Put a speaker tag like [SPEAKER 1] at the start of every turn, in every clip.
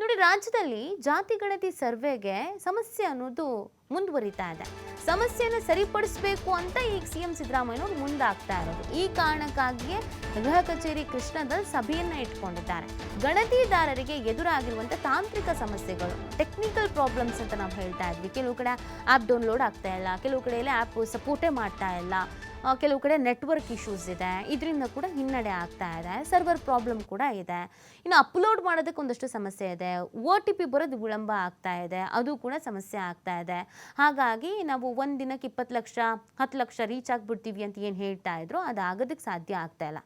[SPEAKER 1] ನೋಡಿ ರಾಜ್ಯದಲ್ಲಿ ಜಾತಿ ಗಣತಿ ಸರ್ವೆಗೆ ಸಮಸ್ಯೆ ಅನ್ನೋದು ಮುಂದುವರಿತಾ ಇದೆ. ಸಮಸ್ಯೆಯನ್ನು ಸರಿಪಡಿಸಬೇಕು ಅಂತ ಈಗ ಸಿ ಎಂ ಸಿದ್ದರಾಮಯ್ಯನವರು ಮುಂದಾಗ್ತಾ ಇರೋದು. ಈ ಕಾರಣಕ್ಕಾಗಿಯೇ ಗೃಹ ಕಚೇರಿ ಕೃಷ್ಣದಲ್ಲಿ ಸಭೆಯನ್ನ ಇಟ್ಕೊಂಡಿದ್ದಾರೆ. ಗಣತಿದಾರರಿಗೆ ಎದುರಾಗಿರುವಂಥ ತಾಂತ್ರಿಕ ಸಮಸ್ಯೆಗಳು ಟೆಕ್ನಿಕಲ್ ಪ್ರಾಬ್ಲಮ್ಸ್ ಅಂತ ನಾವು ಹೇಳ್ತಾ ಇದ್ವಿ. ಕೆಲವು ಕಡೆ ಆ್ಯಪ್ ಡೌನ್ಲೋಡ್ ಆಗ್ತಾ ಇಲ್ಲ, ಕೆಲವು ಕಡೆಯಲ್ಲಿ ಆ್ಯಪ್ ಸಪೋರ್ಟೇ ಮಾಡ್ತಾ ಇಲ್ಲ ಕೆಲವು ಕಡೆ ನೆಟ್ವರ್ಕ್ ಇಶ್ಯೂಸ್ ಇದೆ. ಇದರಿಂದ ಕೂಡ ಹಿನ್ನಡೆ ಆಗ್ತಾ ಇದೆ ಸರ್ವರ್ ಪ್ರಾಬ್ಲಮ್ ಕೂಡ ಇದೆ. ಇನ್ನು ಅಪ್ಲೋಡ್ ಮಾಡೋದಕ್ಕೆ ಒಂದಷ್ಟು ಸಮಸ್ಯೆ ಇದೆ. ಓ ಟಿ ಪಿ ಬರೋದು ವಿಳಂಬ ಆಗ್ತಾ ಇದೆ, ಅದು ಕೂಡ ಸಮಸ್ಯೆ ಆಗ್ತಾ ಇದೆ. ಹಾಗಾಗಿ ನಾವು ಒಂದು ದಿನಕ್ಕೆ ಇಪ್ಪತ್ತು ಲಕ್ಷ, ಹತ್ತು ಲಕ್ಷ ರೀಚ್ ಆಗಿಬಿಡ್ತೀವಿ ಅಂತ ಏನು ಹೇಳ್ತಾ ಇದ್ರು ಅದು ಆಗೋದಕ್ಕೆ ಸಾಧ್ಯ ಆಗ್ತಾ ಇಲ್ಲ.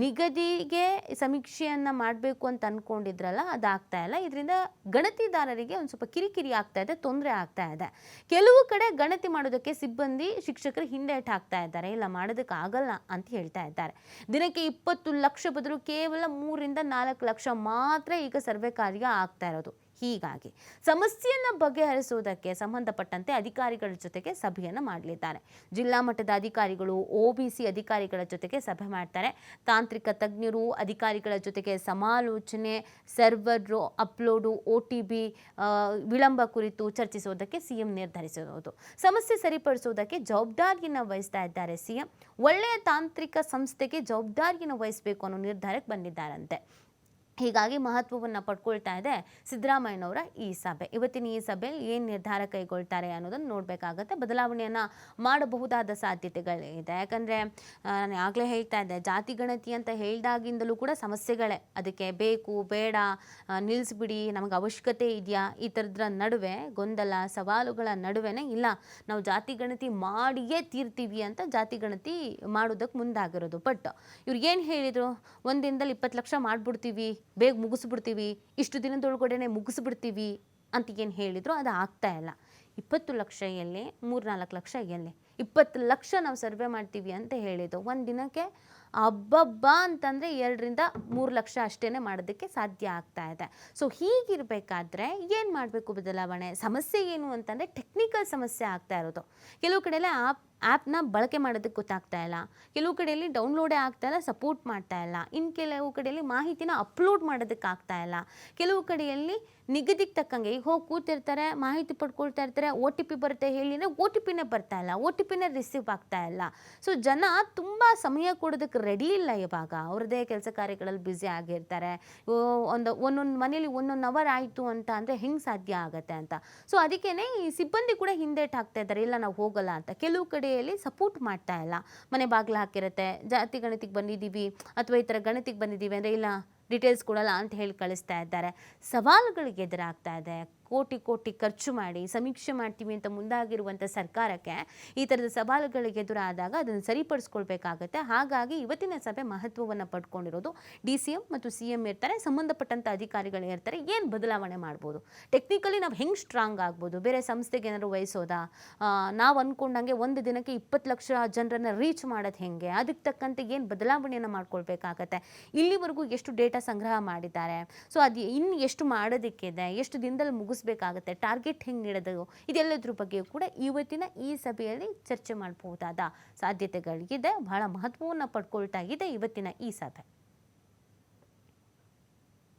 [SPEAKER 1] ನಿಗದಿಗೆ ಸಮೀಕ್ಷೆಯನ್ನು ಮಾಡಬೇಕು ಅಂತ ಅಂದ್ಕೊಂಡಿದ್ರಲ್ಲ ಅದಾಗ್ತಾ ಇಲ್ಲ. ಇದರಿಂದ ಗಣತಿದಾರರಿಗೆ ಒಂದು ಸ್ವಲ್ಪ ಕಿರಿಕಿರಿ ಆಗ್ತಾ ಇದೆ, ತೊಂದರೆ ಆಗ್ತಾ ಇದೆ. ಕೆಲವು ಕಡೆ ಗಣತಿ ಮಾಡೋದಕ್ಕೆ ಸಿಬ್ಬಂದಿ, ಶಿಕ್ಷಕರು ಹಿಂದೇಟ್ ಹಾಕ್ತಾ ಇದ್ದಾರೆ. ಇಲ್ಲ ಮಾಡೋದಕ್ಕೆ ಆಗಲ್ಲ ಅಂತ ಹೇಳ್ತಾ ಇದ್ದಾರೆ. ದಿನಕ್ಕೆ ಇಪ್ಪತ್ತು ಲಕ್ಷ ಬದಲು ಕೇವಲ ಮೂರರಿಂದ ನಾಲ್ಕು ಲಕ್ಷ ಮಾತ್ರ ಈಗ ಸರ್ವೆ ಕಾರ್ಯ ಆಗ್ತಾ ಇರೋದು. ಹೀಗಾಗಿ ಸಮಸ್ಯೆಯನ್ನು ಬಗೆಹರಿಸುವುದಕ್ಕೆ ಸಂಬಂಧಪಟ್ಟಂತೆ ಅಧಿಕಾರಿಗಳ ಜೊತೆಗೆ ಸಭೆಯನ್ನು ಮಾಡಲಿದ್ದಾರೆ. ಜಿಲ್ಲಾ ಮಟ್ಟದ ಅಧಿಕಾರಿಗಳು ಒ ಬಿ ಸಿ ಅಧಿಕಾರಿಗಳ ಜೊತೆಗೆ ಸಭೆ ಮಾಡ್ತಾರೆ. ತಾಂತ್ರಿಕ ತಜ್ಞರು, ಅಧಿಕಾರಿಗಳ ಜೊತೆಗೆ ಸಮಾಲೋಚನೆ, server upload O T B ವಿಳಂಬ ಕುರಿತು ಚರ್ಚಿಸುವುದಕ್ಕೆ ಸಿಎಂ ನಿರ್ಧರಿಸಿರುವುದು. ಸಮಸ್ಯೆ ಸರಿಪಡಿಸುವುದಕ್ಕೆ ಜವಾಬ್ದಾರಿಯನ್ನು ವಹಿಸ್ತಾ ಇದ್ದಾರೆ ಸಿಎಂ. ಒಳ್ಳೆಯ ತಾಂತ್ರಿಕ ಸಂಸ್ಥೆಗೆ ಜವಾಬ್ದಾರಿಯನ್ನು ವಹಿಸಬೇಕು ಅನ್ನೋ ನಿರ್ಧಾರಕ್ಕೆ ಬಂದಿದ್ದಾರಂತೆ. ಹೀಗಾಗಿ ಮಹತ್ವವನ್ನು ಪಡ್ಕೊಳ್ತಾ ಇದೆ ಸಿದ್ದರಾಮಯ್ಯನವರ ಈ ಸಭೆ. ಇವತ್ತಿನ ಈ ಸಭೆಯಲ್ಲಿ ಏನು ನಿರ್ಧಾರ ಕೈಗೊಳ್ತಾರೆ ಅನ್ನೋದನ್ನು ನೋಡಬೇಕಾಗತ್ತೆ. ಬದಲಾವಣೆಯನ್ನು ಮಾಡಬಹುದಾದ ಸಾಧ್ಯತೆಗಳಿದೆ ಯಾಕಂದರೆ ನಾನು ಆಗಲೇ ಹೇಳ್ತಾ ಇದ್ದೆ, ಜಾತಿ ಗಣತಿ ಅಂತ ಹೇಳಿದಾಗಿಂದಲೂ ಕೂಡ ಸಮಸ್ಯೆಗಳೇ. ಅದಕ್ಕೆ ಬೇಕು, ಬೇಡ ನಿಲ್ಲಿಸ್ಬಿಡಿ ನಮಗೆ ಅವಶ್ಯಕತೆ ಇದೆಯಾ? ಈ ಥರದ್ರ ನಡುವೆ, ಗೊಂದಲ, ಸವಾಲುಗಳ ನಡುವೆನೇ ಇಲ್ಲ, ನಾವು ಜಾತಿ ಗಣತಿ ಮಾಡಿಯೇ ತೀರ್ತೀವಿ ಅಂತ ಜಾತಿ ಗಣತಿ ಮಾಡೋದಕ್ಕೆ ಮುಂದಾಗಿರೋದು. ಬಟ್ ಇವ್ರು ಏನು ಹೇಳಿದರು? ಒಂದು ದಿನದಲ್ಲಿ ಇಪ್ಪತ್ತು ಲಕ್ಷ ಮಾಡಿಬಿಡ್ತೀವಿ. ಬೇಗ ಮುಗಿಸ್ಬಿಡ್ತೀವಿ, ಇಷ್ಟು ದಿನದೊಳಗಡೆನೆ ಮುಗಿಸ್ಬಿಡ್ತೀವಿ ಅಂತ ಏನು ಹೇಳಿದ್ರು ಅದು ಆಗ್ತಾ ಇಲ್ಲ. ಇಪ್ಪತ್ತು ಲಕ್ಷ ಎಲ್ಲಿ, ಮೂರ್ನಾಲ್ಕು ಲಕ್ಷ ಎಲ್ಲಿ, ಇಪ್ಪತ್ತು ಲಕ್ಷ ನಾವು ಸರ್ವೆ ಮಾಡ್ತೀವಿ ಅಂತ ಹೇಳಿದ್ದು. ಒಂದು ದಿನಕ್ಕೆ ಹಬ್ಬಬ್ಬ ಅಂತಂದರೆ ಎರಡರಿಂದ ಮೂರು ಲಕ್ಷ ಅಷ್ಟೇ ಮಾಡೋದಕ್ಕೆ ಸಾಧ್ಯ ಆಗ್ತಾ ಇದೆ. ಸೊ ಹೀಗಿರಬೇಕಾದ್ರೆ ಏನು ಮಾಡಬೇಕು ಬದಲಾವಣೆ? ಸಮಸ್ಯೆ ಏನು ಅಂತಂದರೆ ಟೆಕ್ನಿಕಲ್ ಸಮಸ್ಯೆ ಆಗ್ತಾ ಇರೋದು. ಕೆಲವು ಕಡೆಯಲ್ಲ ಆಪ್ ಆ್ಯಪ್ನ ಬಳಕೆ ಮಾಡೋದಕ್ಕೆ ಗೊತ್ತಾಗ್ತಾ ಇಲ್ಲ. ಕೆಲವು ಕಡೆಯಲ್ಲಿ ಡೌನ್ಲೋಡೇ ಆಗ್ತಾ ಇಲ್ಲ ಸಪೋರ್ಟ್ ಮಾಡ್ತಾ ಇಲ್ಲ. ಇನ್ನು ಕೆಲವು ಕಡೆಯಲ್ಲಿ ಮಾಹಿತಿನ ಅಪ್ಲೋಡ್ ಮಾಡೋದಕ್ಕೆ ಆಗ್ತಾ ಇಲ್ಲ. ಕೆಲವು ಕಡೆಯಲ್ಲಿ ನಿಗದಿಗೆ ತಕ್ಕಂಗೆ ಈಗ ಹೋಗಿ ಕೂತಿರ್ತಾರೆ, ಮಾಹಿತಿ ಪಡ್ಕೊಳ್ತಾ ಇರ್ತಾರೆ ಓ ಟಿ ಪಿ ಬರುತ್ತೆ ಹೇಳಿ ಅಂದರೆ ಓ ಟಿ ಪಿನೇ ಬರ್ತಾ ಇಲ್ಲ ಓ ಟಿ ಪಿನೇ ರಿಸೀವ್ ಆಗ್ತಾ ಇಲ್ಲ. ಸೊ ಜನ ತುಂಬ ಸಮಯ ಕೊಡೋದಕ್ಕೆ ರೆಡಿ ಇಲ್ಲ ಇವಾಗ. ಅವ್ರದ್ದೇ ಕೆಲಸ ಕಾರ್ಯಗಳಲ್ಲಿ ಬ್ಯುಸಿ ಆಗಿರ್ತಾರೆ. ಒಂದು ಒಂದೊಂದು ಮನೇಲಿ ಒಂದೊಂದು ಅವರ್ ಆಯಿತು ಅಂತ ಅಂದರೆ ಹೆಂಗೆ ಸಾಧ್ಯ ಆಗುತ್ತೆ ಅಂತ. ಸೊ ಅದಕ್ಕೇ ಈ ಸಿಬ್ಬಂದಿ ಕೂಡ ಹಿಂದೇಟ್ ಹಾಕ್ತಾ ಇದ್ದಾರೆ. ಇಲ್ಲ, ನಾವು ಹೋಗಲ್ಲ ಅಂತ. ಕೆಲವು ಕಡೆಯಲ್ಲಿ ಸಪೋರ್ಟ್ ಮಾಡ್ತಾ ಇಲ್ಲ. ಮನೆ ಬಾಗಿಲು ಹಾಕಿರುತ್ತೆ. ಜಾತಿ ಗಣಿತಿಗೆ ಬಂದಿದ್ದೀವಿ ಅಥವಾ ಈ ಥರ ಗಣಿತಿಗೆ ಬಂದಿದ್ದೀವಿ ಅಂದರೆ ಇಲ್ಲ ಡೀಟೇಲ್ಸ್ ಕೊಡಲ್ಲ ಅಂತ ಹೇಳಿ ಕಳಿಸ್ತಾ ಇದ್ದಾರೆ. ಸವಾಲುಗಳಿಗೆ ಎದುರಾಗ್ತಾ ಇದೆ. ಕೋಟಿ ಕೋಟಿ ಖರ್ಚು ಮಾಡಿ ಸಮೀಕ್ಷೆ ಮಾಡ್ತೀವಿ ಅಂತ ಮುಂದಾಗಿರುವಂಥ ಸರ್ಕಾರಕ್ಕೆ ಈ ಥರದ ಸವಾಲುಗಳಿಗೆ ಎದುರಾದಾಗ ಅದನ್ನು ಸರಿಪಡಿಸ್ಕೊಳ್ಬೇಕಾಗತ್ತೆ. ಹಾಗಾಗಿ ಇವತ್ತಿನ ಸಭೆ ಮಹತ್ವವನ್ನು ಪಡ್ಕೊಂಡಿರೋದು ಡಿ ಸಿ ಎಂ ಮತ್ತು ಸಿ ಎಂ ಇರ್ತಾರೆ. ಸಂಬಂಧಪಟ್ಟಂಥ ಅಧಿಕಾರಿಗಳು ಇರ್ತಾರೆ. ಏನು ಬದಲಾವಣೆ ಮಾಡ್ಬೋದು? ಟೆಕ್ನಿಕಲಿ ನಾವು ಹೆಂಗೆ ಸ್ಟ್ರಾಂಗ್ ಆಗ್ಬೋದು? ಬೇರೆ ಸಂಸ್ಥೆಗೆ ಏನಾದ್ರು ವಹಿಸೋದಾ? ನಾವು ಅಂದ್ಕೊಂಡಂಗೆ ಒಂದು ದಿನಕ್ಕೆ ಇಪ್ಪತ್ತು ಲಕ್ಷ ಜನರನ್ನು ರೀಚ್ ಮಾಡೋದು ಹೆಂಗೆ? ಅದಕ್ಕೆ ತಕ್ಕಂತೆ ಏನು ಬದಲಾವಣೆಯನ್ನು ಮಾಡ್ಕೊಳ್ಬೇಕಾಗತ್ತೆ? ಇಲ್ಲಿವರೆಗೂ ಎಷ್ಟು ಡೇಟಾ ಸಂಗ್ರಹ ಮಾಡಿದ್ದಾರೆ? ಸೊ ಅದು ಇನ್ನು ಎಷ್ಟು ಮಾಡೋದಕ್ಕಿದೆ? ಎಷ್ಟು ದಿನದಲ್ಲಿ ಮುಗಿಸ್ಬೇಕಾಗತ್ತೆ ಟಾರ್ಗೆಟ್ ಹೆಂಗೆ ನೀಡೋದು ಇದೆಲ್ಲದ್ರ ಬಗ್ಗೆಯೂ ಕೂಡ ಇವತ್ತಿನ ಈ ಸಭೆಯಲ್ಲಿ ಚರ್ಚೆ ಮಾಡಬಹುದಾದ ಸಾಧ್ಯತೆಗಳಿಗಿದೆ. ಬಹಳ ಮಹತ್ವವನ್ನು ಪಡ್ಕೊಳ್ತಾ ಇದೆ ಇವತ್ತಿನ ಈ ಸಭೆ.